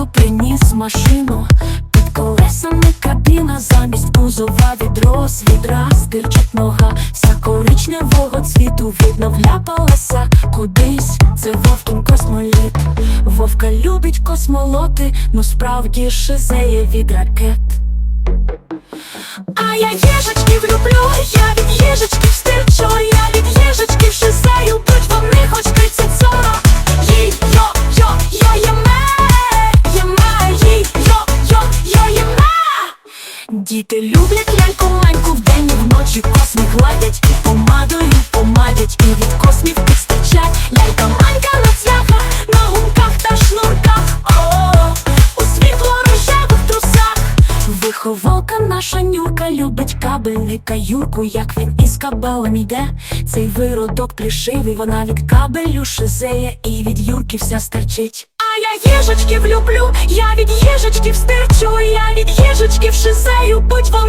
воду приніс машину, під колесами кабіна, замість бузова відрос, відра, стирчить нога, вся коричневого цвіту видно вляпалася кудись, це вовкін космоліт. Вовка любить космолоти, ну справді шизеє від ракет. А я їжечків люблю, я від Діти люблять ляльку маньку вдень і вночі космі гладять і помадою помадять, і від космів підстачать. Лялька манька на цвяхах, на гумках та шнурках. О, у світло рожевих трусах. Виховалка наша нюрка любить кабельника Юрку, як він із кабелем йде. Цей виродок плішивий, вона від кабелю шизеє і від Юрки вся стерчить. А я їжачків люблю, я від їжачків стерчу, я від їжачків шизею, будь вони хоч сотню в р. А я їжачків люблю.